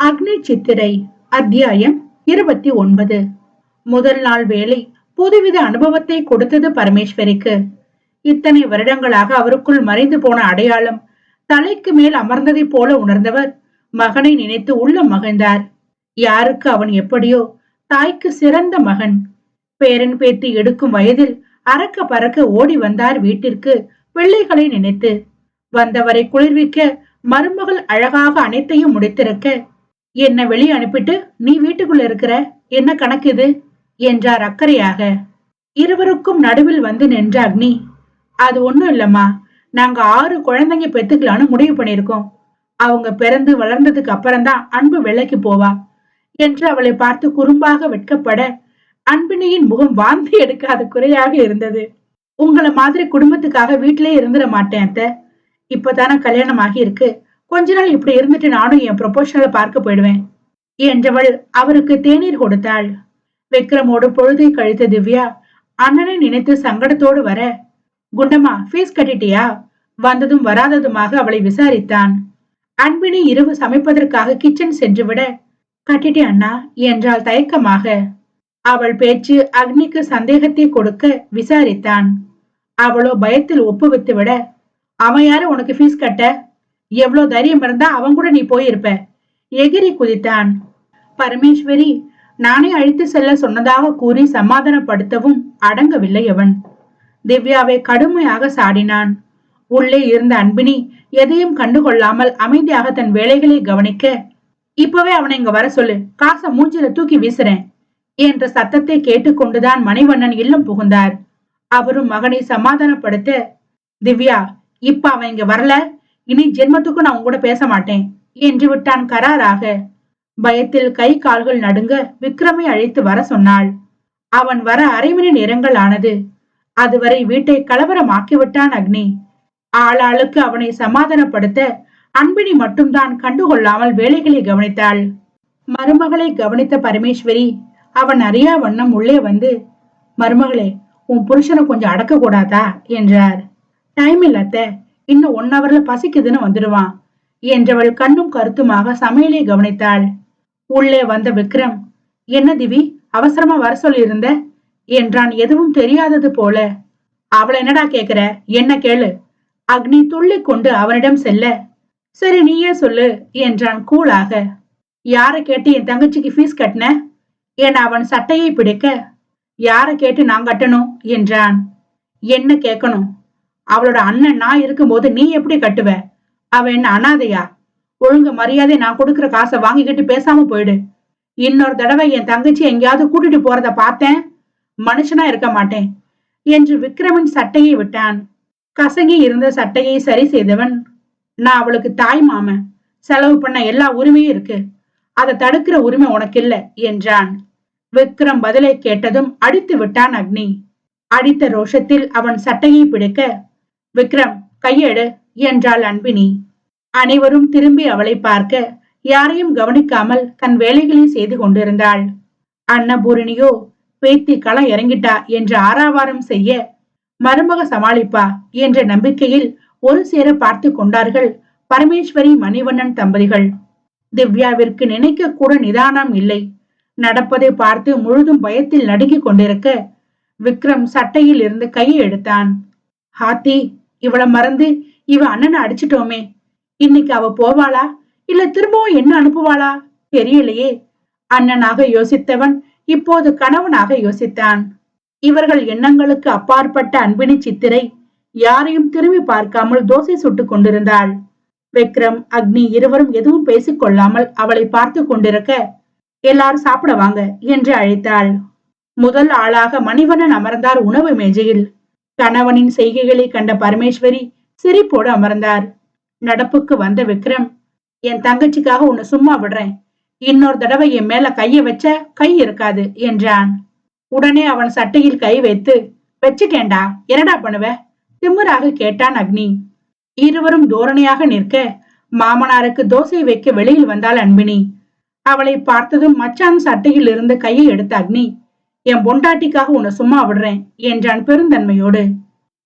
அக்னி சித்திரை அத்தியாயம் இருபத்தி ஒன்பது. முதல் நாள் வேலை புதுவித அனுபவத்தை கொடுத்தது பரமேஸ்வரிக்கு. இத்தனை வருடங்களாக அவருக்குள் மறைந்து போன அடையாளம் தலைக்கு மேல் அமர்ந்ததைப் போல உணர்ந்தவர் மகனை நினைத்து உள்ள மகிழ்ந்தார். யாருக்கு அவன் எப்படியோ தாய்க்கு சிறந்த மகன். பேரன் பேத்தி எடுக்கும் வயதில் அறக்க பறக்க ஓடி வந்தார் வீட்டிற்கு பிள்ளைகளை நினைத்து. வந்தவரை குளிர்விக்க மருமகள் அழகாக அனைத்தையும் முடித்திருக்க என்ன வெளியே அனுப்பிட்டு நீ வீட்டுக்குள்ள இருக்கிற? என்ன கணக்கு இது? என்றார் அக்கறையாக. இருவருக்கும் நடுவில் வந்து நின்ற அக்னி அது ஒண்ணும் இல்லம்மா. நாங்க ஆறு குழந்தைங்க பெத்துக்கலான்னு முடிவு பண்ணிருக்கோம் அவங்க பிறந்து வளர்ந்ததுக்கு அப்புறம்தான் அன்பு வெள்ளைக்கு போவா என்று அவளை பார்த்து குறும்பாக வெட்கப்பட அன்பினியின் முகம் வாந்தி எடுக்காத குறையாக இருந்தது. உங்களை மாதிரி குடும்பத்துக்காக வீட்டிலே இருந்துட மாட்டேன் அத்த. இப்பதானே கல்யாணம் ஆகி இருக்கு. கொஞ்ச நாள் இப்படி இருந்துட்டு நானும் என் ப்ரொபோஷனலை பார்க்க போயிடுவேன். என்றவள் அவருக்கு தேநீர் கொடுத்தாள். விக்ரமோடு பொழுதை கழித்த திவ்யா அண்ணனை நினைத்து சங்கடத்தோடு வர குண்டம்மா ஃபீஸ் கட்டிட்டியா? வந்ததும் வராததுமாக அவளை விசாரித்தான். அன்பினி இரவு சமைப்பதற்காக கிச்சன் சென்று விட கட்டிட்டே அண்ணா என்றாள் தயக்கமாக. அவள் பேச்சு அக்னிக்கு சந்தேகத்தை கொடுக்க விசாரித்தான். அவளோ பயத்தில் ஒப்புவித்து விட அவன் யாரு உனக்கு ஃபீஸ் கட்ட? எவ்வளவு தைரியம் இருந்தா அவன் கூட நீ போயிருப்ப. எகிரி குதித்தான். பரமேஸ்வரி நானே அழைத்து செல்ல சொன்னதாக கூறி சமாதானப்படுத்தவும் அடங்கவில்லை அவன். திவ்யாவை கடுமையாக சாடினான். உள்ளே இருந்த அன்பினி எதையும் கண்டுகொள்ளாமல் அமைதியாக தன் வேலைகளை கவனிக்க இப்பவே அவனை இங்க வர சொல்லு. காச மூஞ்சில தூக்கி வீசுறேன் என்ற சத்தத்தை கேட்டுக்கொண்டுதான் மணிவண்ணன் இல்லம் புகுந்தார். அவரும் மகனை சமாதானப்படுத்த திவ்யா இப்ப அவன் இங்க வரல? இனி ஜென்மத்துக்கு நான் உங்கூட பேச மாட்டேன் என்று விட்டான் கராராக. பயத்தில் கை கால்கள் நடுங்க விக்ரமை அழைத்து வர சொன்னாள். அவன் வர அரை மணி நேரங்கள் ஆனது. அதுவரை வீட்டை கலவரமாக்கிவிட்டான் அக்னி. ஆளாளுக்கு அவனை சமாதானப்படுத்த அன்பினி மட்டும்தான் கண்டுகொள்ளாமல் வேலைகளை கவனித்தாள். மருமகளை கவனித்த பரமேஸ்வரி அவன் அறியா வண்ணம் உள்ளே வந்து மருமகளே உன் புருஷனை கொஞ்சம் அடக்க கூடாதா என்றார். டைம் இல்லத்த இன்னும் ஒன் ஹவர்ல பசிக்குதுன்னு வந்துடுவான் என்றவள் கண்ணும் கருத்துமாக சமையலை கவனித்தாள். உள்ளே வந்த விக்ரம் என்ன திவி அவசரமா வர சொல்லியிருந்த? என்றான் எதுவும் தெரியாதது போல. அவளை என்னடா கேக்குற? என்ன கேளு? அக்னி துள்ளி கொண்டு அவனிடம் செல்ல சரி நீயே சொல்லு என்றான் கூலாக. யார கேட்டு என் தங்கச்சிக்கு ஃபீஸ் கட்டின? என அவன் சட்டையை பிடிக்க யார கேட்டு நான் கட்டணும்? என்றான். என்ன கேட்கணும் அவளோட அண்ணன் நான் இருக்கும்போது நீ எப்படி கட்டுவ? அவ என்ன அனாதையா? ஒழுங்கு மரியாதை நான் கொடுக்குற காசை வாங்கிக்கிட்டு பேசாம போயிடு. இன்னொரு தடவை என் தங்கச்சி எங்கேயாவது கூட்டிட்டு போறத பார்த்தேன். மனுஷனா இருக்க மாட்டேன். என்று விக்ரமின் சட்டையை விட்டான். கசங்கி இருந்த சட்டையை சரி செய்தவன் நான் அவளுக்கு தாய் மாமன். செலவு பண்ண எல்லா உரிமையும் இருக்கு. அதை தடுக்கிற உரிமை உனக்கு இல்ல என்றான். விக்ரம் பதிலை கேட்டதும் அடித்து விட்டான் அக்னி. அடித்த ரோஷத்தில் அவன் சட்டையை பிடிக்க விக்ரம் கையெடு என்றாள் அன்பினி. அனைவரும் திரும்பி அவளை பார்க்க யாரையும் கவனிக்காமல் தன் வேலைகளை செய்து கொண்டிருந்தாள். அன்னபூரணியோ பேத்தி களம் இறங்கிட்டா என்று ஆராவாரம் செய்ய மருமக சமாளிப்பா என்ற நம்பிக்கையில் ஒரு சேர பார்த்து கொண்டார்கள் பரமேஸ்வரி மணிவண்ணன் தம்பதிகள். திவ்யாவிற்கு நினைக்க கூட நிதானம் இல்லை. நடப்பதை பார்த்து முழுதும் பயத்தில் நடுங்கிக் கொண்டிருக்க விக்ரம் சட்டையில் இருந்து கையை எடுத்தான். ஹாத்தி இவளை மறந்து இவ அண்ணனை அடிச்சிட்டோமே. இன்னைக்கு அவ போவாளா? இல்ல திரும்பவும் என்ன அனுப்புவாளா? தெரியலையே. அண்ணனாக யோசித்தவன் இப்போது கணவனாக யோசித்தான். இவர்கள் எண்ணங்களுக்கு அப்பாற்பட்ட அன்பினி சித்திரை யாரையும் திரும்பி பார்க்காமல் தோசை சுட்டுக் கொண்டிருந்தாள். விக்ரம் அக்னி இருவரும் எதுவும் பேசிக்கொள்ளாமல் அவளை பார்த்து கொண்டிருக்க எல்லாரும் சாப்பிட வாங்க என்று அழைத்தாள். முதல் ஆளாக மணிவண்ணன் அமர்ந்தார் உணவு மேஜையில். கணவனின் செய்கைகளை கண்ட பரமேஸ்வரி சிரிப்போடு அமர்ந்தார். நடப்புக்கு வந்த விக்ரம் என் தங்கச்சிக்காக உன்னை சும்மா விடுறேன். இன்னொரு தடவை என் மேல கைய வச்ச கை இருக்காது என்றான். உடனே அவன் சட்டையில் கை வைத்து வச்சுட்டேன்டா என்னடா பண்ணுவ? திமிராக கேட்டான் அக்னி. இருவரும் தோரணையாக நிற்க மாமனாருக்கு தோசை வைக்க வெளியில் வந்தாள் அன்பினி. அவளை பார்த்ததும் மச்சான் சட்டையில் இருந்து கையை எடுத்த அக்னி என் பொண்டாட்டிக்காக உன்னை சும்மா விடுறேன் என்றான் பெருந்தன்மையோடு.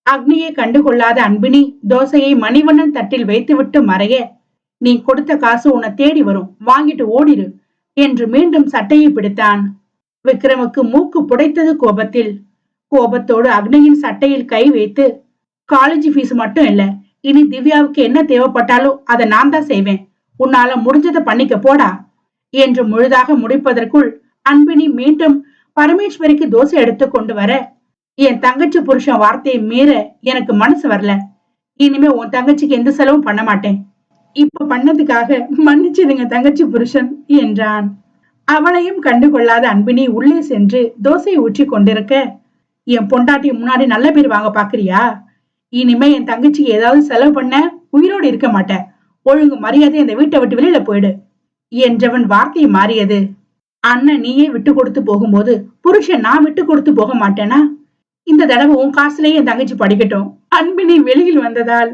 அக்னியை கண்டுகொள்ளாத அன்பினி தோசையை மணிவண்ணன் தட்டில் வைத்துவிட்டு மறைய நீ கொடுத்த காசு உன்னை தேடி வரும் வாங்கிட்டு ஓடிரு என்று மீண்டும் சட்டையை பிடித்தான். விக்ரமுக்கு மூக்கு புடைத்தது கோபத்தில். கோபத்தோடு அக்னியின் சட்டையில் கை வைத்து காலேஜ் ஃபீஸ் மட்டும் இல்ல இனி திவ்யாவுக்கு என்ன தேவைப்பட்டாலும் அதை நான் தான் செய்வேன். உன்னால முடிஞ்சதை பண்ணிக்க போடா என்று முழுதாக முடிப்பதற்குள் அன்பினி மீண்டும் பரமேஸ்வரிக்கு தோசை எடுத்து கொண்டு வர என் தங்கச்சி புருஷன் வார்த்தையை மீற எனக்கு மனசு வரல. இனிமே உன் தங்கச்சிக்கு எந்த செலவும் பண்ண மாட்டேன். இப்ப பண்ணதுக்காக மன்னிச்சிடுங்க தங்கச்சி புருஷன் என்றான். அவளையும் கண்டுகொள்ளாத அன்பினி உள்ளே சென்று தோசை ஊற்றி கொண்டிருக்க என் பொண்டாட்டி முன்னாடி நல்ல பேர் வாங்க பாக்குறியா? இனிமே என் தங்கச்சிக்கு ஏதாவது செலவு பண்ண உயிரோடு இருக்க மாட்டேன். ஒழுங்கு மரியாதை இந்த வீட்டை விட்டு வெளியில போயிடு என்றவன் வார்த்தை மாறியது. அண்ணன் நீயே விட்டு கொடுத்து போகும்போது புருஷன் நான் விட்டு கொடுத்து போக மாட்டேனா? இந்த தடவை உன் காசுலயே என் தங்கச்சி படிக்கட்டும். அன்பினி வெளியில் வந்ததால்.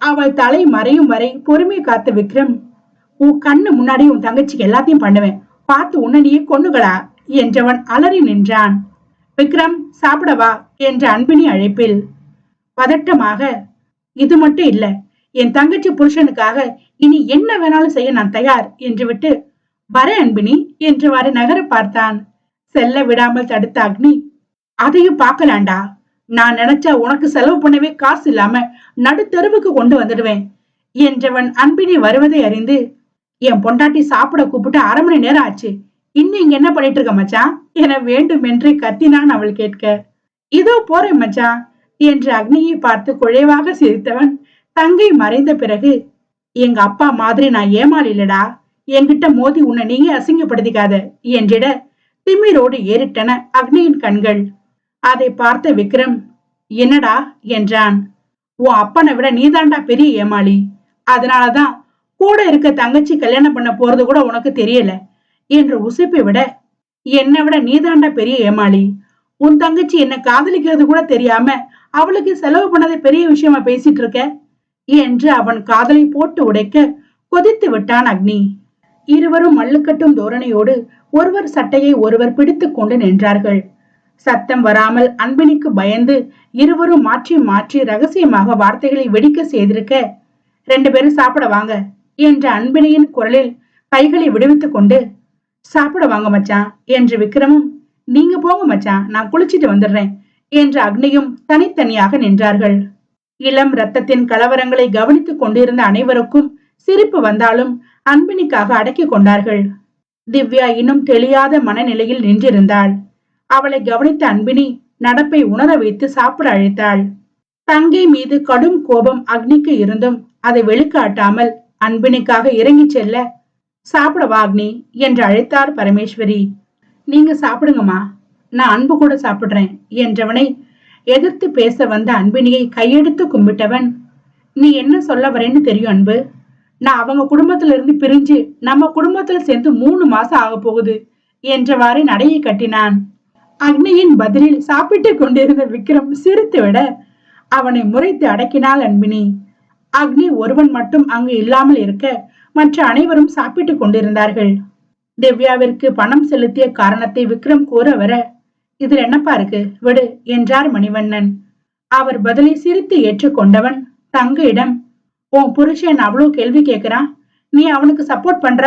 அவள் தலை மறையும் வரை பொறுமை காத்த விக்ரம் உன் கண்ணு முன்னாடி உன் தங்கச்சிக்கு எல்லாத்தையும் பண்ணுவேன். பார்த்து உன்னடியே கொன்னுகளா என்றவன் அலறி நின்றான். விக்ரம் சாப்பிடவா என்ற அன்பினி அழைப்பில். பதட்டமாக இது மட்டும் இல்ல என் தங்கச்சி புருஷனுக்காக இனி என்ன வேணாலும் செய்ய நான் தயார் என்று விட்டு வர அன்பினி என்றவாறு நகர பார்த்தான். செல்ல விடாமல் தடுத்த அக்னி அதையும் பார்க்கலாண்டா? நான் நினைச்சா உனக்கு செலவு பண்ணவே காசு இல்லாம நடுத்தெருவுக்கு கொண்டு வந்துடுவேன் என்றவன் அன்பினி வருவதை அறிந்து என் பொண்டாட்டி சாப்பிட கூப்பிட்டு அரை மணி நேரம் ஆச்சு. இன்னும் இங்க என்ன பண்ணிட்டு இருக்க மச்சான்? என வேண்டும் என்று கத்தினான் அவள் கேட்க. இதோ போறேன் மச்சான் என்று அக்னியை பார்த்து குழைவாக சிரித்தவன் தங்கை மறைந்த பிறகு எங்க அப்பா மாதிரி நான் ஏமாள் இல்லடா என்கிட்ட மோதி உன்னை நீயே அசிங்கப்படுத்திக்காத என்றிட திமிரோடு ஏறிட்டன அக்னியின் கண்கள். அதை பார்த்த விக்ரம் என்னடா? என்றான். உன் அப்பனை விட நீதாண்டா பெரிய ஏமாளி. அதனாலதான் கூட இருக்க தங்கச்சி கல்யாணம் பண்ண போறது கூட உனக்கு தெரியல என்று உசிப்பை விட என்னை விட நீதாண்டா பெரிய ஏமாளி. உன் தங்கச்சி என்ன காதலிக்கிறது கூட தெரியாம அவளுக்கு செலவு பண்ணதை பெரிய விஷயமா பேசிட்டு இருக்க? என்று அவன் காதலை போட்டு உடைக்க கொதித்து விட்டான் அக்னி. இருவரும் மல்லுக்கட்டும் தோரணையோடு ஒருவர் சட்டையை ஒருவர் பிடித்து கொண்டு நின்றார்கள். சத்தம் வராமல் அன்பினிக்கு பயந்து இருவரும் மாற்றி மாற்றி ரகசியமாக வார்த்தைகளை வெடிக்க செய்திருக்க ரெண்டு பேரும் சாப்பிட வாங்க என்ற அன்பினியின் குரலில் கைகளை விடுவித்துக் கொண்டு சாப்பிட வாங்க மச்சான் என்று விக்ரமும் நீங்க போங்க மச்சான் நான் குளிச்சிட்டு வந்துடுறேன் என்று அக்னியும் தனித்தனியாக நின்றார்கள். இளம் ரத்தத்தின் கலவரங்களை கவனித்துக் கொண்டிருந்த அனைவருக்கும் சிரிப்பு வந்தாலும் அன்பினிக்காக அடக்கிக் கொண்டார்கள். திவ்யா இன்னும் தெளியாத மனநிலையில் நின்றிருந்தாள். அவளை கவனித்த அன்பினி நடப்பை உணர வைத்து சாப்பிட அழைத்தாள். தங்கை மீது கடும் கோபம் அக்னிக்கு இருந்தும் அதை வெளிக்காட்டாமல் அன்பினிக்காக இறங்கிச் செல்ல சாப்பிடவா அக்னி என்று அழைத்தார் பரமேஸ்வரி. நீங்க சாப்பிடுங்கம்மா. நான் அன்பு கூட சாப்பிடுறேன் என்றவனை எதிர்த்து பேச வந்த அன்பினியை கையெடுத்து கும்பிட்டவன் நீ என்ன சொல்ல வரேன்னு தெரியும் அன்பு? நான் அவங்க குடும்பத்துல இருந்து பிரிஞ்சு நம்ம குடும்பத்துல சேர்ந்து மூணு மாசம் ஆக போகுது என்றவாறு நடையை கட்டினான். அக்னியின் பதிலில் சாப்பிட்டு கொண்டிருந்த விக்ரம் சிரித்துவிட அவனை முறைத்து அடக்கினாள் அன்பினி. அக்னி ஒருவன் மட்டும் அங்கு இல்லாமல் இருக்க மற்ற அனைவரும் சாப்பிட்டுக் கொண்டிருந்தார்கள். திவ்யாவிற்கு பணம் செலுத்திய காரணத்தை விக்ரம் கூற வர இதில் என்னப்பா இருக்கு? விடு என்றார் மணிவண்ணன். அவர் பதிலை சிரித்து ஏற்றுக்கொண்டவன் தங்கையிடம் உன் புருஷன் அவ்வளோ கேள்வி கேட்கிறான் நீ அவனுக்கு சப்போர்ட் பண்ற?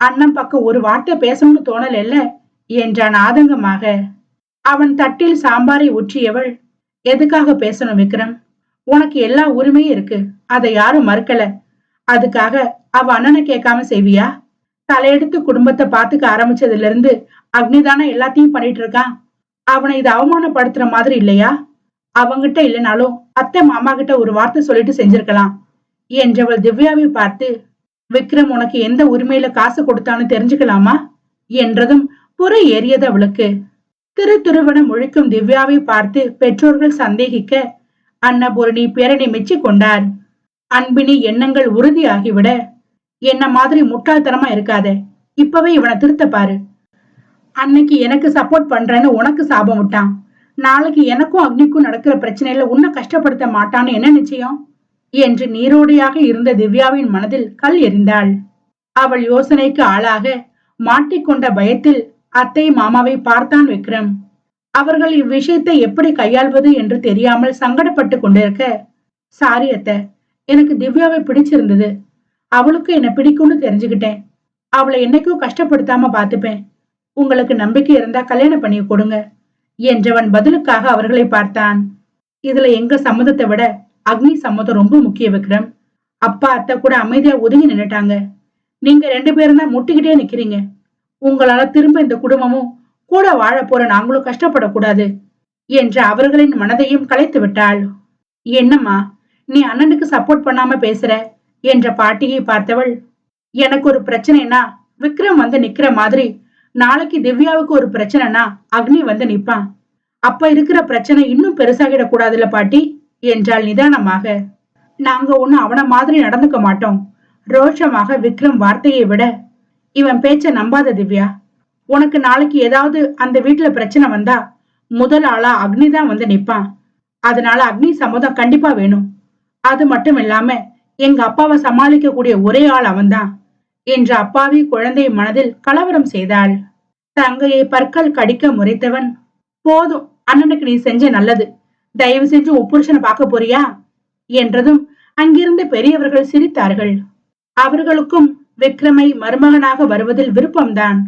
அண்ணன் பக்கம் ஒரு வார்த்தை பேசணும்னு தோணல இல்ல? என்றான் ஆதங்கமாக. அவன் தட்டில் சாம்பாரை ஊற்றியவள் எதுக்காக பேசணும் விக்ரம்? உனக்கு எல்லா உரிமையும் இருக்கு. அதை யாரும் மறுக்கல. அதுக்காக அவ அண்ணனை கேட்காம செய்வியா? தலையெடுத்து குடும்பத்தை பாத்துக்க ஆரம்பிச்சதுல இருந்து அக்னிதானா எல்லாத்தையும் பண்ணிட்டு இருக்கான் அவனை இது அவமானப்படுத்துற மாதிரி இல்லையா? அவங்கிட்ட இல்லைனாலும் அத்தை மாமா கிட்ட ஒரு வார்த்தை சொல்லிட்டு செஞ்சிருக்கலாம். என்றவள் திவ்யாவை பார்த்து விக்ரம் உனக்கு எந்த உரிமையில காசு கொடுத்தான்னு தெரிஞ்சுக்கலாமா? என்றதும் புற ஏறியது அவளுக்கு. திரு திருவன முழிக்கும் திவ்யாவை பார்த்து பெற்றோர்கள் சந்தேகிக்க அன்னபூரணி பேரனை மெச்சி கொண்டார் அன்பினி எண்ணங்கள் உறுதியாகிவிட. என்ன மாதிரி முட்டாள்தனமா இருக்காத. இப்பவே இவனை திருத்த பாரு. அன்னைக்கு எனக்கு சப்போர்ட் பண்றேன்னு உனக்கு சாபம் விட்டான். நாளைக்கு எனக்கும் அக்னிக்கும் நடக்கிற பிரச்சனையில உன்னை கஷ்டப்படுத்த மாட்டான்னு என்ன நிச்சயம்? என்று நீரோடையாக இருந்த திவ்யாவின் மனதில் கல் எறிந்தாள் அவள் யோசனைக்கு ஆளாக மாட்டிக்கொண்ட பயத்தில் அத்தை மாமாவை பார்த்தான் விக்ரம். அவர்கள் இவ்விஷயத்தை எப்படி கையாள்வது என்று தெரியாமல் சங்கடப்பட்டு கொண்டிருக்க சாரி அத்தை எனக்கு திவ்யாவை பிடிச்சிருந்தது. அவளுக்கு என்ன பிடிக்கும்னு தெரிஞ்சுக்கிட்டேன். அவளை என்னைக்கும் கஷ்டப்படுத்தாம பாத்துப்பேன் உங்களுக்கு நம்பிக்கை இருந்தா கல்யாணம் பண்ணி கொடுங்க என்றவன் பதிலுக்காக அவர்களை பார்த்தான். இதுல எங்க சம்மதத்தை விட அக்னி சம்மதம் ரொம்ப முக்கிய விக்ரம். அப்பா அத்தை கூட அமைதியா ஒதுங்கி நின்னுட்டாங்க. நீங்க ரெண்டு பேரும் தான் முட்டிக்கிட்டே நிக்கிறீங்க. உங்களால திரும்ப இந்த குடும்பமும் கூட வாழ போற நாங்களும் கஷ்டப்படக்கூடாது என்று அவர்களின் மனதையும் கலைத்து விட்டாள். என்னம்மா நீ அண்ணனுக்கு சப்போர்ட் பண்ணாம பேசுற என்ற பாட்டியை பார்த்தவள் எனக்கு ஒரு பிரச்சனைனா விக்ரம் வந்து நிக்கிற மாதிரி நாளைக்கு திவ்யாவுக்கு ஒரு பிரச்சனைனா அக்னி வந்து நிப்பான். அப்ப இருக்கிற பிரச்சனை இன்னும் பெருசாகிடக்கூடாதுல்ல பாட்டி? என்றாள் நிதானமாக. நாங்க ஒன்னும் அவன மாதிரி நடந்துக்க மாட்டோம். ரோஷமாக விக்ரம் வார்த்தையை விட இவன் பேச்ச நம்பாத திவ்யா. உனக்கு நாளைக்கு ஏதாவது அந்த வீட்டுல பிரச்சனை வந்தா முதல் ஆளா அக்னி தான் வந்து நிப்பான். அதனால அக்னி சம்மதம் கண்டிப்பா வேணும். அது மட்டும் இல்லாம எங்க அப்பாவை சமாளிக்க கூடிய ஒரே ஆள் அவன்தான் என்று அப்பாவி குழந்தை மனதில் கலவரம் செய்தாள். தங்கையை பற்கள் கடிக்க முறைத்தவன் போதும் அண்ணனுக்கு நீ செஞ்ச நல்லது. தயவு செஞ்சு உன் புருஷனை பார்க்க போறியா? என்றதும் அங்கிருந்த பெரியவர்கள் சிரித்தார்கள். அவர்களுக்கும் விக்ரமை மருமகனாக வருவதில் விருப்பம்தான்.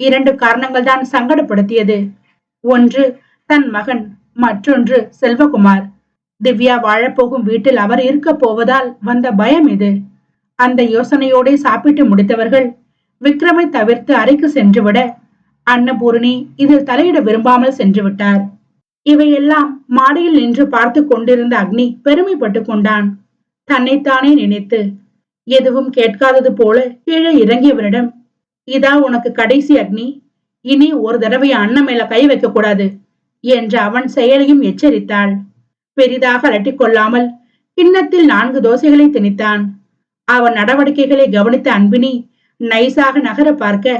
இரண்டு காரணங்கள் தான் சங்கடப்படுத்தியது. ஒன்று தன் மகன். மற்றொன்று செல்வகுமார். திவ்யா வாழப்போகும் வீட்டில் அவர் இருக்க போவதால் வந்த பயம் இது. அந்த யோசனையோடே சாப்பிட்டு முடித்தவர்கள் விக்ரமை தவிர்த்து அறைக்கு சென்றுவிட அன்னபூரணி இதில் தலையிட விரும்பாமல் சென்று விட்டார் இவையெல்லாம் மாடியில் நின்று பார்த்து கொண்டிருந்த அக்னி பெருமைப்பட்டு கொண்டான். தன்னைத்தானே நினைத்து எதுவும் கேட்காதது போல கீழே இறங்கியவரிடம் இதா உனக்கு கடைசி அக்னி இனி ஒரு தடவை அண்ணன் மேல கை வைக்க கூடாது என்று அவன் செயலையும் எச்சரித்தாள். பெரிதாக அலட்டிக் கொள்ளாமல் கிண்ணத்தில் நான்கு தோசைகளை திணித்தான். அவன் நடவடிக்கைகளை கவனித்த அன்பினி நைசாக நகர பார்க்க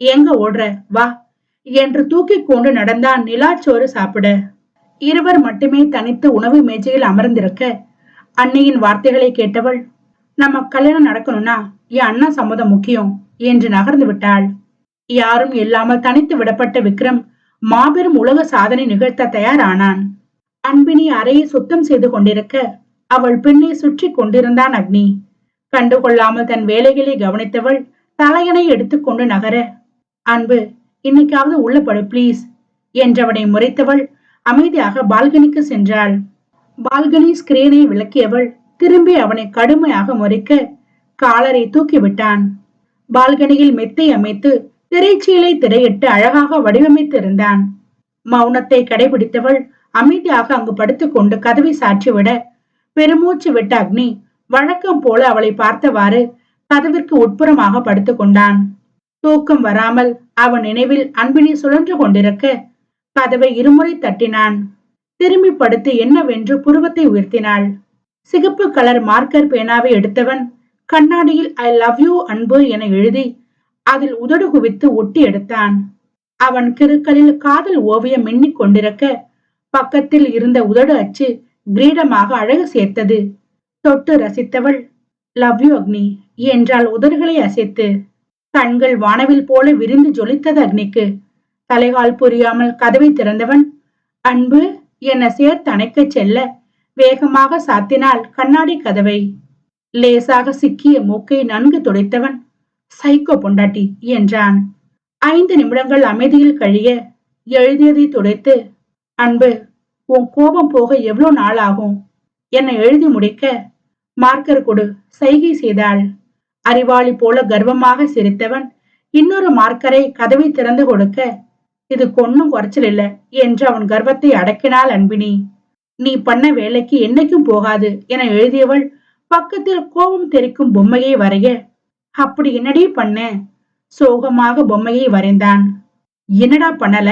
எங்க ஓடுற? வா என்று தூக்கிக் கொண்டு நடந்தான் நிலாச்சோறு சாப்பிட. இருவர் மட்டுமே தனித்து உணவு மேஜையில் அமர்ந்திருக்க அன்னையின் வார்த்தைகளை கேட்டவள் நம்ம கல்யாணம் நடக்கணும்னா என் அண்ணா சம்மதம் முக்கியம் என்று நகர்ந்து விட்டாள். யாரும் இல்லாமல் தனித்து விடப்பட்ட விக்ரம் மாபெரும் உலக சாதனை நிகழ்த்த தயாரானான். அன்பினி அறையை சுத்தம் செய்து கொண்டிருக்க அவள் பின்னே சுற்றி கொண்டிருந்தான் அக்னி. கண்டுகொள்ளாமல் தன் வேலைகளை கவனித்தவள் தலையணை எடுத்துக்கொண்டு நகர அன்பு இன்னைக்காவது உள்ள படு ப்ளீஸ் என்றவனை முறைத்தவள் அமைதியாக பால்கனிக்கு சென்றாள். பால்கனி ஸ்கிரீனை விளக்கியவள் திரும்பி அவனை கடுமையாக முறைக்க காலரை தூக்கிவிட்டான் பால்கனியில் மெத்தை அமைத்து திரைச்சீலை திரையிட்டு அழகாக வடிவமைத்திருந்தான் மௌனத்தை கடைபிடித்தவள் அமைதியாக அங்கு படுத்துக்கொண்டு கதவை சாற்றிவிட பெருமூச்சு விட்ட அக்னி வழக்கம் போல அவளை பார்த்தவாறு கதவிற்கு உட்புறமாக படுத்துக் கொண்டான். தூக்கம் வராமல் அவன் நினைவில் அன்பினி சுழன்று கொண்டிருக்க கதவை இருமுறை தட்டினான். திரும்பி படுத்து என்னவென்று புருவத்தை உயர்த்தினாள். சிகப்பு கலர் மார்க்கர் பேனாவை எடுத்தவன் கண்ணாடியில் ஐ லவ் யூ அன்பு என எழுதி அதில் உதடு குவித்து ஒட்டி எடுத்தான். அவன் கிருக்களில் காதல் ஓவியம் மின்னிக் கொண்டிருக்க பக்கத்தில் இருந்த உதடு அச்சு கிரீடமாக அழகு சேர்த்தது. தொட்டு ரசித்தவள் லவ் யூ அக்னி என்றால் உதடுகளை அசைத்து. கண்கள் வானவில் போல விரிந்து ஜொலித்தது அக்னிக்கு. தலைகால் புரியாமல் கதவை திறந்தவன் அன்பு என சேர்த்து அணைக்கச் செல்ல வேகமாக சாத்தினாள் கண்ணாடி கதவை. லேசாக சிக்கிய மூக்கை நன்கு துடைத்தவன் சைக்கோ பொண்டாட்டி என்றான். ஐந்து நிமிடங்கள் அமைதியில் கழிய எழுதியதை துடைத்து அன்பு உன் கோபம் போக எவ்வளவு நாள் ஆகும் என்னை எழுதி முடிக்க மார்க்கர் கொடு சைகை செய்தாள். அறிவாளி போல கர்வமாக சிரித்தவன் இன்னொரு மார்க்கரை கதவை திறந்து கொடுக்க இது கொன்னும் குறைச்சல் இல்ல என்று அவன் கர்வத்தை அடக்கினாள் அன்பினி. நீ பண்ண வேலைக்கு என்னைக்கும் போகாது என எழுதியவள் பக்கத்தில் கோபம் தெரிக்கும் பொம்மையை வரைய அப்படி என்னடி பண்ண? சோகமாக பொம்மையை வரைந்தான். என்னடா பண்ணல?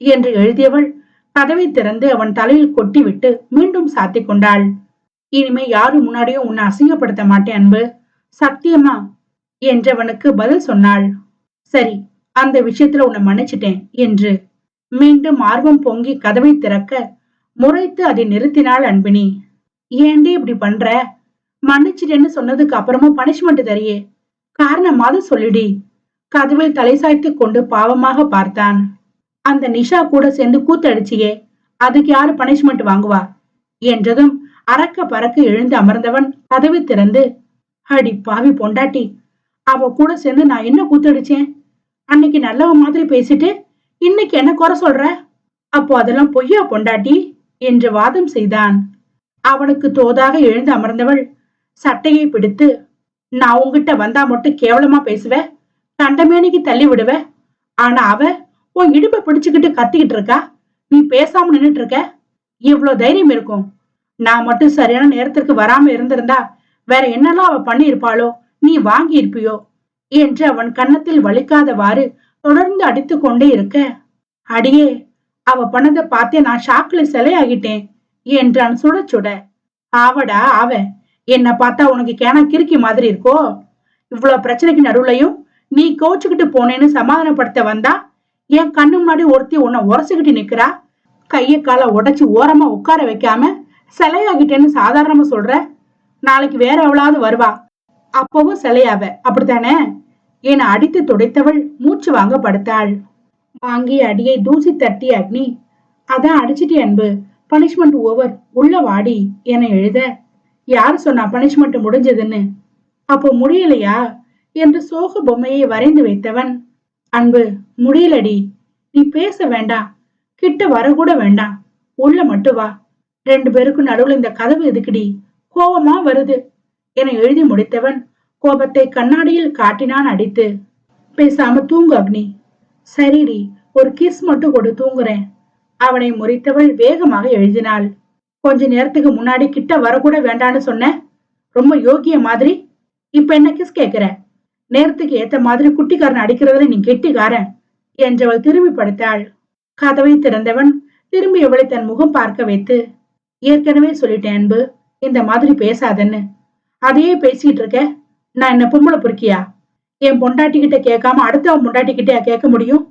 என்று எழுதியவள் கதவை திறந்து அவன் தலையில் கொட்டிவிட்டு மீண்டும் சாத்திக் கொண்டாள். இனிமே யாரு முன்னாடியும் உன்னை அசிங்கப்படுத்த மாட்டேன் அன்பு. சத்தியமா? என்றவனுக்கு பதில் சொன்னாள். சரி அந்த விஷயத்துல உன்னை மன்னிச்சிட்டேன் என்று. மீண்டும் ஆர்வம் பொங்கி கதவை திறக்க முறைத்து அதை நிறுத்தினாள் அன்பினி. ஏண்டி இப்படி பண்ற? மன்னிச்சிட்டேன்னு சொன்னதுக்கு அப்புறமும் பனிஷ்மெண்ட் தரியே. காரணமாவது சொல்லிடி. கதவில் தலை சாய்த்து கொண்டு பாவமாக பார்த்தான். அந்த நிஷா கூட சேர்ந்து கூத்தடிச்சியே அதுக்கு யாரு பனிஷ்மெண்ட் வாங்குவா? என்றதும் அறக்க பறக்க எழுந்து அமர்ந்தவன் கதவை திறந்து அடி பாவி பொண்டாட்டி. அவ கூட சேர்ந்து நான் என்ன கூத்தடிச்சேன்? அன்னைக்கு நல்லவ மாதிரி பேசிட்டு இன்னைக்கு என்ன குறை சொல்ற? அப்போ அதெல்லாம் பொய்யா பொண்டாட்டி? என்று வாதம் செய்தான். அவனுக்கு தோதாக எழுந்து அமர்ந்தவள் சட்டையை பிடித்து நான் உங்ககிட்ட வந்தா மட்டும் கேவலமா பேசுவ? கண்டமேனிக்கு தள்ளி விடுவ? ஆனா அவ உன் இடுப்பை பிடிச்சுக்கிட்டு கத்திக்கிட்டு இருக்கா? நீ பேசாம நின்னுட்டு இருக்க? இவ்வளவு தைரியம் இருக்கும். நான் மட்டும் சரியான நேரத்திற்கு வராம இருந்திருந்தா வேற என்னெல்லாம் அவ பண்ணியிருப்பாளோ நீ வாங்கி இருப்பியோ என்று அவன் கன்னத்தில் வலிக்காதவாறு தொடர்ந்து அடித்து கொண்டே இருக்க. அடியே அவ பண்ணதை பார்த்தே நான் ஷாக்ல சிலையாகிட்டேன் என்றான் சுட சுட. ஆவடா ஆவ என்ன பார்த்தா உனக்கு கேனா கிறுக்கி மாதிரி இருக்கோ? இவ்வளவு பிரச்சனைக்கு நடுவுலையும் நீ கோச்சுக்கிட்டு போனேன்னு சமாதானப்படுத்த வந்தா என் கண்ணு முன்னாடி ஒருத்தி உன்னை உரசுக்கிட்டு நிக்கிறா? கையை காலை உடைச்சு ஓரமா உட்கார வைக்காம சிலையாகிட்டேன்னு சாதாரணமா சொல்ற? நாளைக்கு வேற எவ்வளவு வருவா. அப்பவும் சிலையாவ. அப்படித்தானே? என அடித்து துடைத்தவள் மூச்சு வாங்க படுத்தாள். வாங்கி அடியை தூசி தட்டி அக்னி அதான் அடிச்சிட்டு அன்பு பனிஷ்மெண்ட் ஓவர் உள்ள வாடி என எழுத. யார் சொன்னா பனிஷ்மெண்ட் முடிஞ்சதுன்னு? அப்போ முடியலையா? என்று சோக பொம்மையை வரைந்து வைத்தவன். அன்பு முடியலடி. நீ பேச வேண்டாம் கிட்ட வரக்கூட வேண்டாம் உள்ள மட்டும் வா. ரெண்டு பேருக்கும் நடுவுல இந்த கதவு எதுக்குடி? கோபமா வருது என எழுதி முடித்தவன் கோபத்தை கண்ணாடியில் காட்டினான் அடித்து. பேசாம தூங்கு அக்னி. சரிடி ஒரு கிஸ் மட்டும் கொடு தூங்குறேன். அவனை முறித்தவள் வேகமாக எழுதினாள். கொஞ்ச நேரத்துக்கு முன்னாடி கிட்ட வரக்கூட வேண்டான்னு சொன்ன? ரொம்ப யோகிய மாதிரி? இப்ப என்ன கிஸ் கேக்குற? நேரத்துக்கு ஏத்த மாதிரி குட்டிக்காரன் அடிக்கிறதுல நீ கெட்டிக்காரன் என்றவள் திரும்பி படுத்தாள். கதவை திறந்தவன் திரும்பி அவளை தன் முகம் பார்க்க வைத்து ஏற்கனவே சொல்லிட்டேன் அன்பு. இந்த மாதிரி பேசாதன்னு. அதையே பேசிட்டு இருக்க நான் என்ன பொம்பளை பொறுக்கியா? என் பொண்டாட்டி கிட்ட கேட்காம அடுத்தவன் பொண்டாட்டி கிட்டயா கேட்க முடியும்?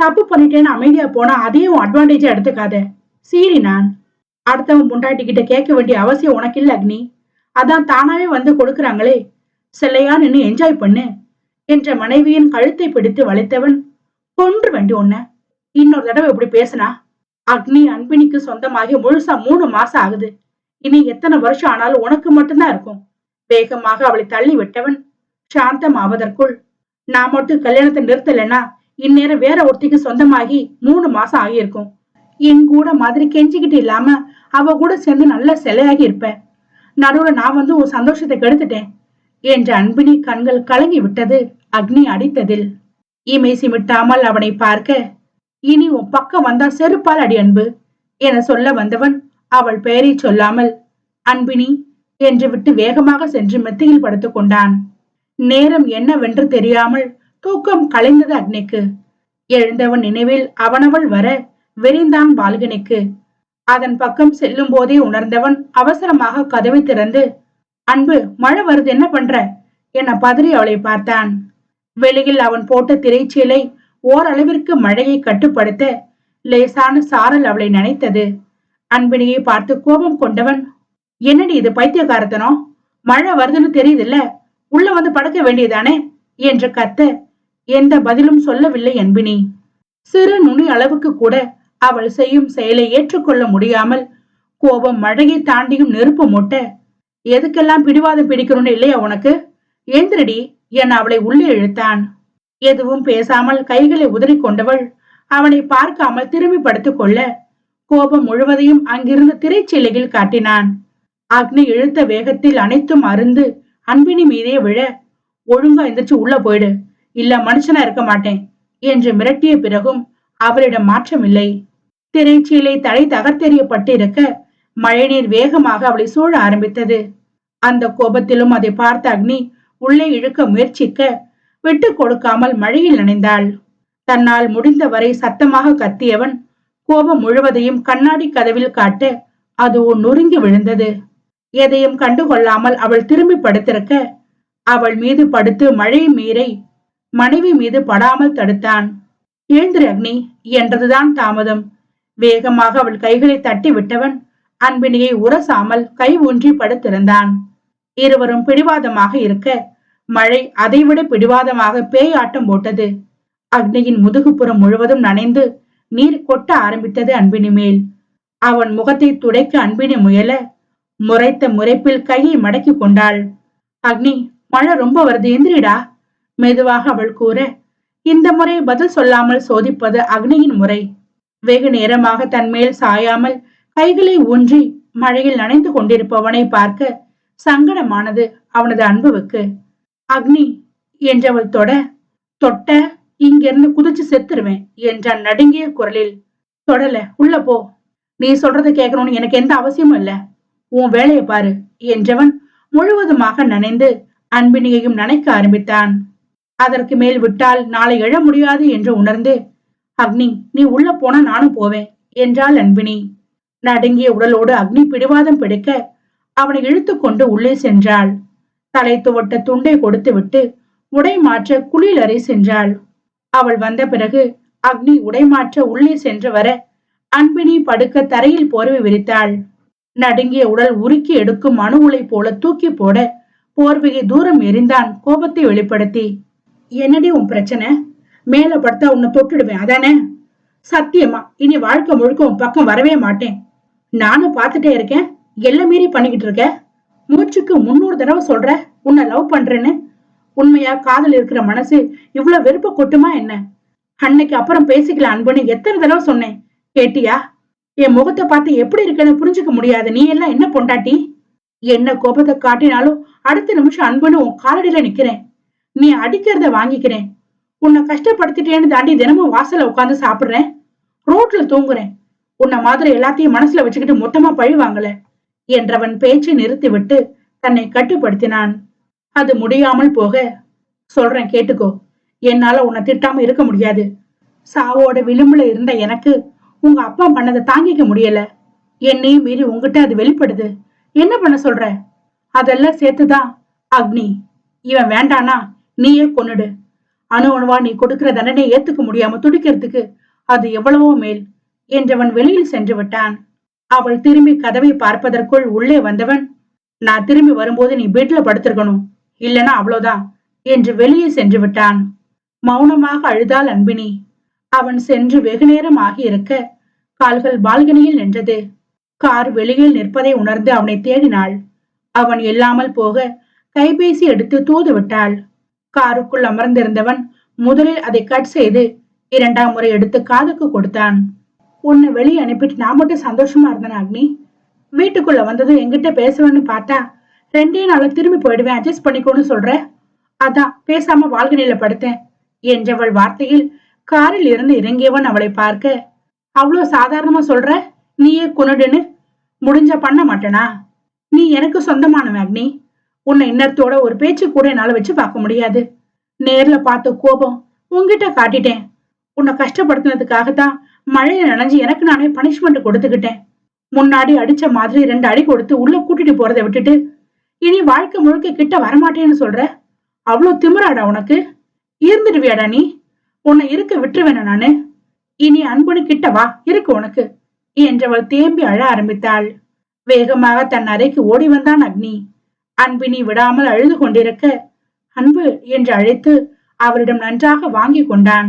தப்பு பண்ணிட்டேன்னு அமைதியா போனா அதையும் அட்வான்டேஜா எடுத்துக்காத. சீரி நான். அடுத்தவன் பொண்டாட்டி கிட்ட கேட்க வேண்டிய அவசியம் உனக்கு இல்ல அக்னி. அதான் தானாவே வந்து கொடுக்கறாங்களே. செல்லையா நின்னு என்ஜாய் பண்ணு. என்ற மனைவியின் கழுத்தை பிடித்து வளைத்தவன் கொன்று வேண்டி உன்ன இன்னொரு தடவை இப்படி பேசினா அக்னி அன்பினிக்கு சொந்தமாகி முழுசா மூணு மாசம் ஆகுது. இனி எத்தனை வருஷம் ஆனாலும் உனக்கு மட்டும்தான் இருக்கும். வேகமாக அவளை தள்ளி விட்டவன் சாந்தம் ஆவதற்குள் நான் மட்டும் கல்யாணத்தை நிறுத்தலைன்னா இந்நேரம் வேற ஒருத்திக்கு சொந்தமாகி மூணு மாசம் ஆகியிருக்கும். என் கூட மாதிரி கெஞ்சிக்கிட்டு இல்லாம அவ கூட சேர்ந்து நல்ல சிலையாகி இருப்ப. நடுவுல நான் வந்து உன் சந்தோஷத்தை கெடுத்துட்டேன். என்ற அன்பினி கண்கள் கலங்கி விட்டது அக்னி அடித்ததில். இமை சிமிட்டாமல் அவனை பார்க்க இனி உன் பக்கம் வந்தா செருப்பால் அடி அன்பு என சொல்ல வந்தவன் அவள் பெயரை சொல்லாமல் அன்பினி என்று விட்டு வேகமாக சென்று மெத்தையில் படுத்துக் கொண்டான். நேரம் என்னவென்று தெரியாமல் தூக்கம் கலைந்தது அக்னிக்கு. எழுந்தவன் நினைவில் அவனவள் வர வெறிந்தான் பால்கனிக்கு. அதன் பக்கம் செல்லும் போதே உணர்ந்தவன் அவசரமாக கதவை திறந்து அன்பு மழை வருது என்ன பண்ற? என பதறி அவளை பார்த்தான். வெளியில் அவன் போட்ட திரைச்சீலை ஓரளவிற்கு மழையை கட்டுப்படுத்த லேசான சாரல் அவளை நினைத்தது. அன்பினியை பார்த்து கோபம் கொண்டவன் என்னடி இது பைத்தியக்காரத்தனம் மழை வருதுன்னு தெரியுதுல்ல உள்ள வந்து படுக்க வேண்டியதானே? என்று கத்த எந்த பதிலும் சொல்லவில்லை அன்பினி. சிறு நுனி அளவுக்கு கூட அவள் செய்யும் செயலை ஏற்றுக்கொள்ள முடியாமல் கோபம் மழையை தாண்டியும் நெருப்பு மூட்ட எதுக்கெல்லாம் பிடிவாதம் பிடிக்கணும்னு இல்லையா உனக்கு? ஏந்திரடி என அவளை உள்ளே இழுத்தான். எதுவும் பேசாமல் கைகளை உதறி கொண்டவள் அவனை பார்க்காமல் திரும்பி படுத்துக் கொள்ள கோபம் முழுவதையும் அங்கிருந்து திரைச்சீலையில் காட்டினான். அக்னி இழுத்த வேகத்தில் அனைத்தும் அருந்து அன்பினி மீதே விழ ஒழுங்கா எந்திரிச்சு உள்ள போயிடு. இல்ல மனுஷனா இருக்க மாட்டேன். என்று மிரட்டிய பிறகும் அவளிடம் மாற்றமில்லை. திரைச்சீலை தலை தகர்த்தெறியப்பட்டிருக்க மழைநீர் வேகமாக அவளை சூழ ஆரம்பித்தது. அந்த கோபத்திலும் அதை பார்த்த அக்னி உள்ளே இழுக்க முயற்சிக்க விட்டு கொடுக்காமல் மழையில் நினைந்தாள். தன்னால் முடிந்தவரை சத்தமாக கத்தியவன் கோபம் முழுவதையும் கண்ணாடி கதவில் காட்ட அது நொறுங்கி விழுந்தது. எதையும் கண்டுகொள்ளாமல் அவள் திரும்பி படுத்திருக்க அவள் மீது படுத்து மழை மீறை மனைவி மீது படாமல் தடுத்தான். எழுந்திரு அக்னி என்றதுதான் தாமதம். வேகமாக அவள் கைகளை தட்டி விட்டவன் அன்பினியை உரசாமல் கை ஊன்றி படுத்திருந்தான். இருவரும் பிடிவாதமாக இருக்க மழை அதைவிட பிடிவாதமாக பேய் ஆட்டம் போட்டது. அக்னியின் முதுகுப்புறம் முழுவதும் நனைந்து நீர் கொட்ட ஆரம்பித்தது அன்பினி மேல். அவன் முகத்தை துடைக்க அன்பினி முயல முறைத்த முறைப்பில் கையை மடக்கி கொண்டாள். அக்னி மழை ரொம்ப வருது எந்திரிடா. மெதுவாக அவள் கூற இந்த முறை பதில் சொல்லாமல் சோதிப்பது அக்னியின் முறை. வெகு நேரமாக தன் மேல் சாயாமல் கைகளை ஊன்றி மழையில் நனைந்து கொண்டிருப்பவனை பார்க்க சங்கடமானது அவனது அன்புவுக்கு. அக்னி என்றவள் தொட தொட்ட இங்கிருந்து குதிச்சு செத்துருவேன் என்றான் நடுங்கிய குரலில். தொடல உள்ள போ. நீ சொல்றத கேட்கணும்னு எனக்கு எந்த அவசியமும் இல்ல. உன் வேலையை பாரு என்றவன் முழுவதுமாக நனைந்து அன்பினியையும் நனைக்க ஆரம்பித்தான். அதற்கு மேல் விட்டால் நாளை எழ முடியாது என்று உணர்ந்து அக்னி நீ உள்ள போனா நானும் போவேன் என்றாள் அன்பினி. நடுங்கிய உடலோடு அக்னி பிடிவாதம் பிடிக்க அவனை இழுத்துக்கொண்டு உள்ளே சென்றாள். தலை துவட்ட துண்டை கொடுத்துவிட்டு உடை மாற்ற குளியலறை சென்றாள். அவள் வந்த பிறகு அக்னி உடைமாற்ற உள்ளே சென்று வர அன்பினி படுக்க தரையில் போர்வை விரித்தாள். நடுங்கிய உடல் உருக்கி எடுக்கும் மனு உலை போல தூக்கி போட போர்வையை தூரம் எரிந்தான் கோபத்தை வெளிப்படுத்தி. என்னடி உன் பிரச்சனை? மேல படுத்தா உன்னை தொட்டுடுவேன் அதானே? சத்தியமா இனி வாழ்க்கை முழுக்க உன் பக்கம் வரவே மாட்டேன். நானும் பார்த்துட்டே இருக்கேன் எல்லாம் மீறி பண்ணிக்கிட்டு இருக்க. மூச்சுக்கு முன்னூறு தடவை சொல்ற உன்னை லவ் பண்றேன்னு. உண்மையா காதல் இருக்கிற மனசு இவ்வளவு வெறுப்ப கொட்டுமா என்ன? அன்னைக்கு அப்புறம் பேசிக்கலாம் அன்புன்னு எத்தனை தடவை சொன்னேன். கேட்டியா? என் முகத்தை பார்த்து எப்படி இருக்குன்னு புரிஞ்சுக்க முடியாது. நீ எல்லாம் என்ன பொண்டாட்டி? என்ன கோபத்தை காட்டினாலும் அடுத்த நிமிஷம் அன்புன்னு உன் காலடியில நிக்கிறேன். நீ அடிக்கிறத வாங்கிக்கிறேன். உன்னை கஷ்டப்படுத்திட்டேன்னு தாண்டி தினமும் வாசல்ல உட்காந்து சாப்பிடுறேன். ரோட்ல தூங்குறேன். உன்னை மாதிரி எல்லாத்தையும் மனசுல வச்சுக்கிட்டு மொத்தமா பழி வாங்கல என்றவன் பேச்சை நிறுத்திவிட்டு தன்னை கட்டுப்படுத்தினான். அது முடியாமல் போக. சொல்றேன் கேட்டுக்கோ. என்னால உன்னை திட்டாம இருக்க முடியாது. சாவோட விளிம்புல இருந்த எனக்கு உங்க அப்பா பண்ணதை தாங்கிக்க முடியல. என்னையும் மீறி உங்ககிட்ட அது வெளிப்படுது. என்ன பண்ண சொல்ற? அதெல்லாம் சேர்த்துதான் அக்னி. இவன் வேண்டானா? நீயே கொன்னுடு. அணு அணுவா நீ கொடுக்கிற தண்டனை ஏத்துக்க முடியாம துடிக்கிறதுக்கு அது எவ்வளவோ மேல் என்றவன் வெளியில் சென்று விட்டான். அவள் திரும்பி கதவை பார்ப்பதற்குள் உள்ளே வந்தவன் நான் திரும்பி வரும்போது நீ வீட்டுல படுத்திருக்கணும். இல்லனா அவ்வளவுதான் என்று வெளியே சென்று விட்டான். மௌனமாக அழுதாள் அன்பினி. அவன் சென்று வெகு நேரம் ஆகியிருக்க கால்கள் பால்கனியில் நின்றது. கார் வெளியில் நிற்பதை உணர்ந்து அவனை தேடினாள். அவன் இல்லாமல் போக கைபேசி எடுத்து தூது விட்டாள். காருக்குள் அமர்ந்திருந்தவன் முதலில் அதை கட் செய்து இரண்டாம் முறை எடுத்து காதுக்கு கொடுத்தான். உன்னை வெளியே அனுப்பிட்டு நான் மட்டும் சந்தோஷமா இருந்தேன் அக்னி? வீட்டுக்குள்ள வந்ததும் எங்கிட்ட பேசுவேன்னு பார்த்தா ரெண்டே நாள திரும்பி போயிடுவேன் அட்ஜஸ்ட் பண்ணிக்கோன்னு சொல்ற? அதான் பேசாம வாழ்கனையில படுத்தேன் என்றவள் வார்த்தையில் காரில் இருந்து இறங்கியவன் அவளை பார்க்க. அவ்வளவு சாதாரணமா சொல்ற? நீயே குனடுன்னு? முடிஞ்ச பண்ண மாட்டேனா? நீ எனக்கு சொந்தமானவன் அக்னி உன்னை இன்னத்தோட ஒரு பேச்சு கூட என்னால வச்சு பார்க்க முடியாது. நேர்ல பார்த்த கோபம் உன்கிட்ட காட்டிட்டேன். உன்னை கஷ்டப்படுத்தினதுக்காகத்தான் மழையில நனைஞ்சு எனக்கு நானே பனிஷ்மெண்ட் கொடுத்துக்கிட்டேன். முன்னாடி அடிச்ச மாதிரி ரெண்டு அடி கொடுத்து உள்ள கூட்டிட்டு போறதை விட்டுட்டு இனி வாழ்க்கை முழுக்க கிட்ட வரமாட்டேன்னு சொல்ற? அவ்வளோ திமிராடா உனக்கு? இருந்துடுவியாடா நீ? உன்னை இருக்க விட்டுருவேன நானு? இனி அன்புனு கிட்ட வா இருக்கு உனக்கு. என்றவள் தேம்பி அழ ஆரம்பித்தாள். வேகமாக தன் அறைக்கு ஓடி வந்தான் அக்னி. அன்பினி விடாமல் அழுது கொண்டிருக்க அன்பு என்று அழைத்து அவரிடம் நன்றாக வாங்கி கொண்டான்.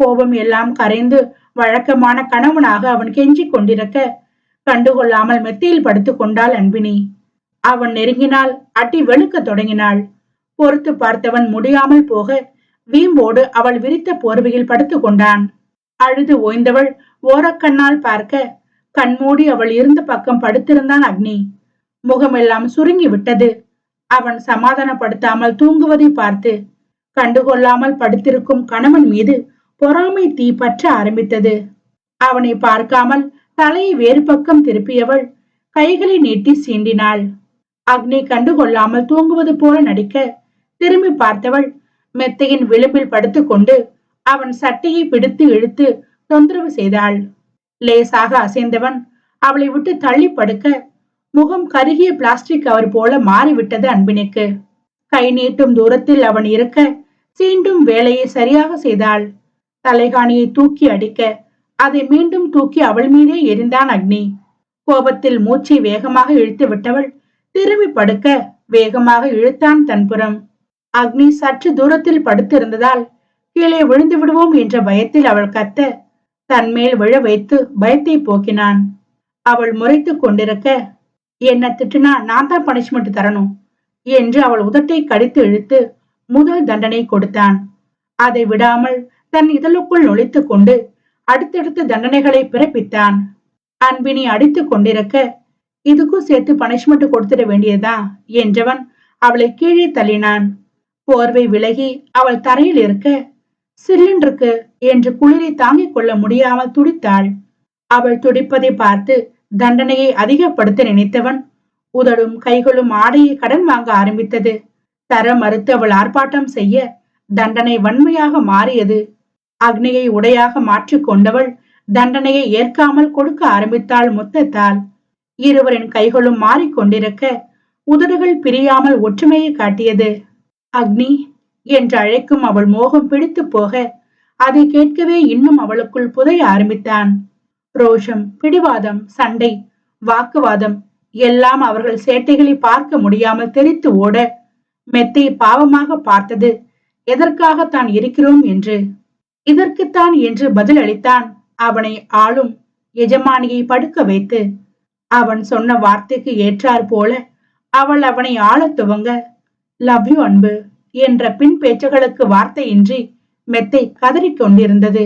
கோபம் எல்லாம் கரைந்து வழக்கமான கணவனாக அவன் கெஞ்சிக் கொண்டிருக்க கண்டுகொள்ளாமல் மெத்தையில் படுத்துக் கொண்டாள் அன்பினி. அவன் நெருங்கினால் அட்டி வெளுக்க தொடங்கினாள். பொறுத்து பார்த்தவன் முடியாமல் போக வீம்போடு அவள் விரித்த போர்வையில் படுத்துக் கொண்டான். அழுது ஓய்ந்தவள் ஓரக்கண்ணால் பார்க்க கண்மூடி அவள் இருந்த பக்கம் படுத்திருந்தான் அக்னி. முகமெல்லாம் சுருங்கி விட்டது. அவன் சமாதானப்படுத்தாமல் தூங்குவதை பார்த்து கண்டுகொள்ளாமல் படுத்திருக்கும் கணவன் மீது பொறாமை தீ பற்ற ஆரம்பித்தது. அவனை பார்க்காமல் தலையை வேறு பக்கம் திருப்பியவள் கைகளை நீட்டி சீண்டினாள். அக்னி கண்டுகொள்ளாமல் தூங்குவது போல நடிக்க திரும்பி பார்த்தவள் மெத்தையின் விளிம்பில் படுத்துக்கொண்டு அவன் சட்டையை பிடித்து இழுத்து தொந்தரவு செய்தாள். லேசாக அசைந்தவன் அவளை விட்டு தள்ளி படுக்க முகம் கருகிய பிளாஸ்டிக் கவர் போல மாறிவிட்டது அன்பினுக்கு. கை நீட்டும் தூரத்தில் அவன் இருக்க சீண்டும் வேலையை சரியாக செய்தாள். தலைகாணியை தூக்கி அடிக்க அதை மீண்டும் தூக்கி அவள் மீதே எரிந்தான் அக்னி. கோபத்தில் மூச்சை வேகமாக இழுத்து விட்டவள் திரும்பி படுக்க வேகமாக இழுத்தான் தன்புறம் அக்னி சற்று தூரத்தில் படுத்திருந்ததால் கீழே விழுந்து விடுவோம் என்ற பயத்தில் அவள் கத்த தன்மேல் விழ வைத்து பயத்தை போக்கினான். அவள் முறைத்துக் கொண்டிருக்க என்ன திட்டுனா நான் தான் பனிஷ்மெண்ட் தரணும் என்று அவள் உதட்டை கடித்து இழுத்து முதல் தண்டனை கொடுத்தான். அதை விடாமல் தன் இதழுக்குள் நுழைத்துக் கொண்டு அடுத்தடுத்த தண்டனைகளை பிறப்பித்தான். அன்பினி அடித்துக் கொண்டிருக்க இதுக்கும் சேர்த்து பனிஷ்மெண்ட் கொடுத்துட வேண்டியதா என்றவன் அவளை கீழே தள்ளினான். போர்வை விலகி அவள் தரையில் இருக்க சிலிண்டருக்கு என்று குளிரை தாங்கிக் கொள்ள முடியாமல் துடித்தாள். அவள் துடிப்பதை பார்த்து தண்டனையை அதிகப்படுத்த நினைத்தவன் உதடும் கைகளும் ஆடையை கடன் வாங்க ஆரம்பித்தது. தர மறுத்து அவள் ஆர்ப்பாட்டம் செய்ய தண்டனை வன்மையாக மாறியது. அக்னியை உடையாக மாற்றிக் கொண்டவள் தண்டனையை ஏற்காமல் கொடுக்க ஆரம்பித்தாள் முத்தத்தால். இருவரின் கைகளும் மாறிக்கொண்டிருக்க உதடுகள் பிரியாமல் ஒற்றுமையை காட்டியது. அக்னி என்று அழைக்கும் அவள் மோகம் பிடித்து போக அதை கேட்கவே இன்னும் அவளுக்குள் புதைய ஆரம்பித்தான். ரோஷம் பிடிவாதம் சண்டை வாக்குவாதம் எல்லாம் அவர்கள் சேட்டைகளை பார்க்க முடியாமல் தெரித்து ஓட மெத்தை பாவமாக பார்த்தது. எதற்காக தான் இருக்கிறோம் என்று? இதற்குத்தான் என்று பதிலளித்தான் அவனை ஆளும் எஜமானியை படுக்க வைத்து அவன் சொன்ன வார்த்தைக்கு ஏற்றார் போல அவள் அவனை ஆளத் துவங்க லவ் யூ அன்பு என்ற பின் பேச்சுகளுக்கு வார்த்தையின்றி மெத்தை கதறிக் கொண்டிருந்தது.